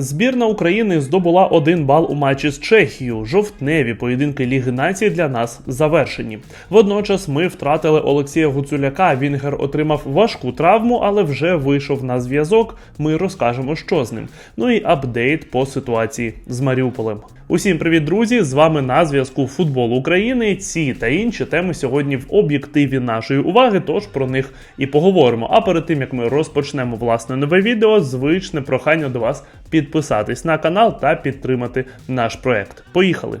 Збірна України здобула один бал у матчі з Чехією. Жовтневі поєдинки Ліги націй для нас завершені. Водночас ми втратили Олексія Гуцуляка. Вінгер отримав важку травму, але вже вийшов на зв'язок. Ми розкажемо, що з ним. Ну і апдейт по ситуації з Маріуполем. Усім привіт, друзі! З вами на зв'язку Футбол України. Ці та інші теми сьогодні в об'єктиві нашої уваги, тож про них і поговоримо. А перед тим як ми розпочнемо власне нове відео, звичне прохання до вас підписатись на канал та підтримати наш проект. Поїхали!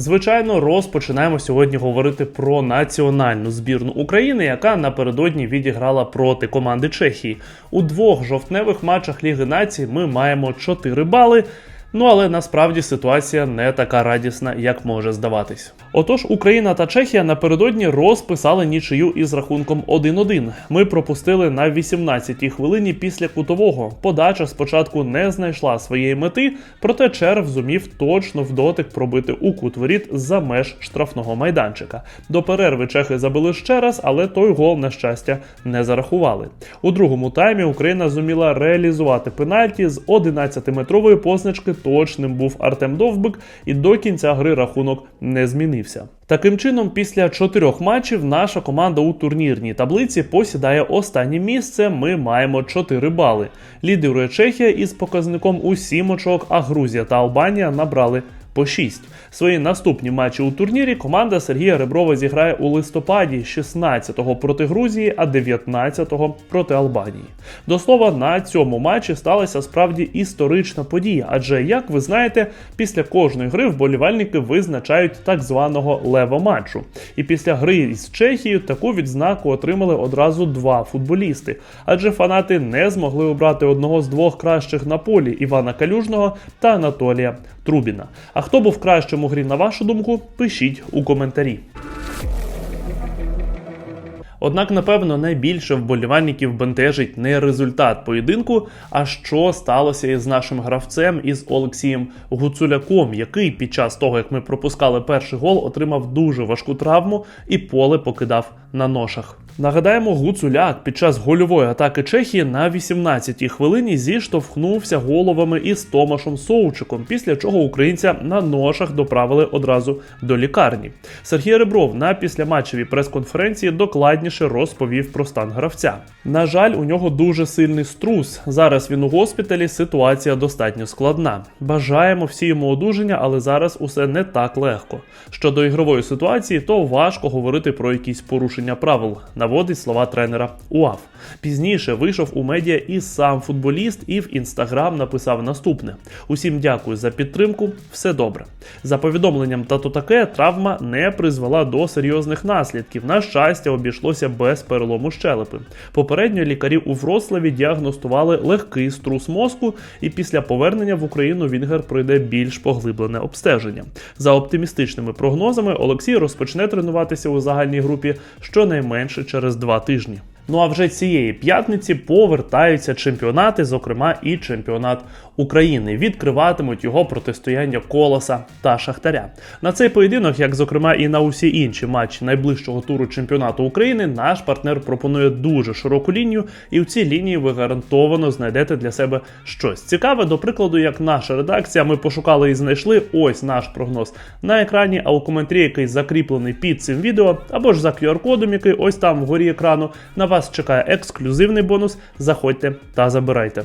Звичайно, розпочинаємо сьогодні говорити про національну збірну України, яка напередодні відіграла проти команди Чехії. У двох жовтневих матчах Ліги націй ми маємо 4 бали. Ну але насправді ситуація не така радісна, як може здаватись. Отож, Україна та Чехія напередодні розписали нічию із рахунком 1-1. Ми пропустили на 18-й хвилині після кутового. Подача спочатку не знайшла своєї мети, проте черв зумів точно в дотик пробити у кут воріт за меж штрафного майданчика. До перерви чехи забили ще раз, але той гол, на щастя, не зарахували. У другому таймі Україна зуміла реалізувати пенальті з 11-метрової позначки точним був Артем Довбик, і до кінця гри рахунок не змінився. Таким чином, після чотирьох матчів наша команда у турнірній таблиці посідає останнє місце. Ми маємо 4 бали. Лідирує Чехія із показником у 7 очок, а Грузія та Албанія набрали по 6. Свої наступні матчі у турнірі команда Сергія Реброва зіграє у листопаді 16-го проти Грузії, а 19-го проти Албанії. До слова, на цьому матчі сталася справді історична подія, адже, як ви знаєте, після кожної гри вболівальники визначають так званого лева матчу. І після гри з Чехією таку відзнаку отримали одразу два футболісти, адже фанати не змогли обрати одного з двох кращих на полі Івана Калюжного та Анатолія Трубіна. А хто був кращим у грі, на вашу думку, пишіть у коментарі. Однак, напевно, найбільше вболівальників бентежить не результат поєдинку, а що сталося із нашим гравцем із Олексієм Гуцуляком, який під час того, як ми пропускали перший гол, отримав дуже важку травму і поле покидав на ношах. Нагадаємо, Гуцуляк під час гольової атаки Чехії на 18-й хвилині зіштовхнувся головами із Томашем Соучиком, після чого українця на ношах доправили одразу до лікарні. Сергій Ребров на післяматчевій прес-конференції докладніше розповів про стан гравця. На жаль, у нього дуже сильний струс. Зараз він у госпіталі. Ситуація достатньо складна. Бажаємо всі йому одужання, але зараз усе не так легко. Щодо ігрової ситуації, то важко говорити про якісь порушення правил наводить слова тренера УАФ. Пізніше вийшов у медіа і сам футболіст, і в інстаграм написав наступне: Усім дякую за підтримку, все добре. За повідомленням тато таке, травма не призвела до серйозних наслідків. На щастя, обійшлося без перелому щелепи. Попередньо лікарі у Вроцлаві діагностували легкий струс мозку, і після повернення в Україну Вінгер пройде більш поглиблене обстеження. За оптимістичними прогнозами, Олексій розпочне тренуватися у загальній групі щонайменше через два тижні. Ну а вже цієї п'ятниці повертаються чемпіонати, зокрема і чемпіонат України. Відкриватимуть його протистояння Колоса та Шахтаря. На цей поєдинок, як зокрема і на усі інші матчі найближчого туру чемпіонату України, наш партнер пропонує дуже широку лінію, і в цій лінії ви гарантовано знайдете для себе щось цікаве. До прикладу, як наша редакція, ми пошукали і знайшли ось наш прогноз на екрані, а у коментарі, який закріплений під цим відео, або ж за QR-кодом, який ось там вгорі екрану, на вас чекає ексклюзивний бонус. Заходьте та забирайте.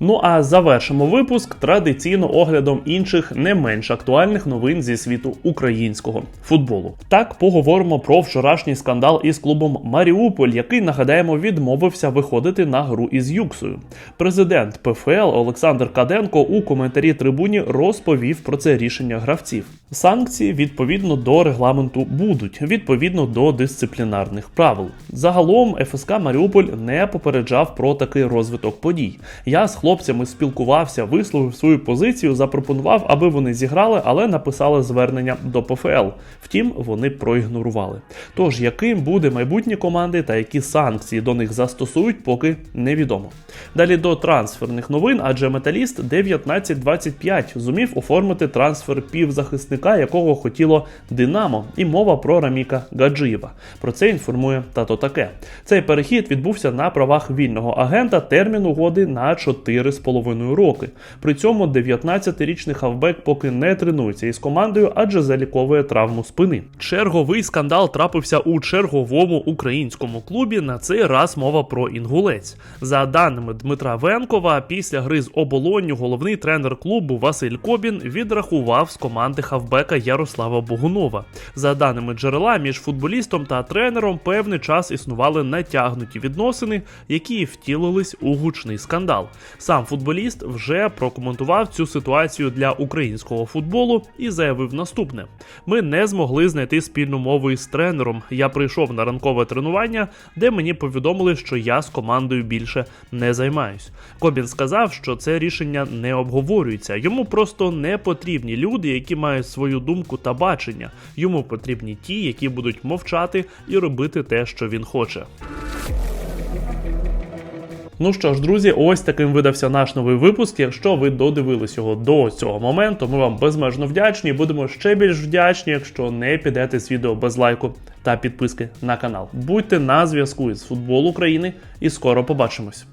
Ну а завершимо випуск традиційно оглядом інших не менш актуальних новин зі світу українського футболу. Так поговоримо про вчорашній скандал із клубом Маріуполь, який нагадаємо відмовився виходити на гру із Юксою. Президент ПФЛ Олександр Каденко у коментарі трибуні розповів про це рішення гравців. Санкції відповідно до регламенту будуть відповідно до дисциплінарних правил. Загалом ФСК Маріуполь не попереджав про такий розвиток подій. Я з хлопцями спілкувався, висловив свою позицію, запропонував, аби вони зіграли, але написали звернення до ПФЛ. Втім, вони проігнорували. Тож, яким буде майбутнє команди та які санкції до них застосують, поки невідомо. Далі до трансферних новин, адже металіст 1925 зумів оформити трансфер півзахисника, якого хотіло Динамо, і мова про Раміка Гаджиєва. Про це інформує тато таке. Цей перехід відбувся на правах вільного агента термін угоди на 4,5 роки. При цьому 19-річний хавбек поки не тренується із командою, адже заліковує травму спини. Черговий скандал трапився у черговому українському клубі. На цей раз мова про інгулець. За даними Дмитра Венкова, після гри з оболонню головний тренер клубу Василь Кобін відрахував з команди хавбека Ярослава Богунова. За даними джерела, між футболістом та тренером певний час існували натягнуті відносини, які втілились у гучний скандал. Сам футболіст вже прокоментував цю ситуацію для українського футболу і заявив наступне: ми не змогли знайти спільну мову із тренером. Я прийшов на ранкове тренування, де мені повідомили, що я з командою більше не займаюсь. Кобін сказав, що це рішення не обговорюється. Йому просто не потрібні люди, які мають свою думку та бачення. Йому потрібні ті, які будуть мовчати і робити те, що він хоче. Ну що ж, друзі, ось таким видався наш новий випуск. Якщо ви додивились його до цього моменту, ми вам безмежно вдячні будемо ще більш вдячні, якщо не підете з відео без лайку та підписки на канал. Будьте на зв'язку із футбол України і скоро побачимось.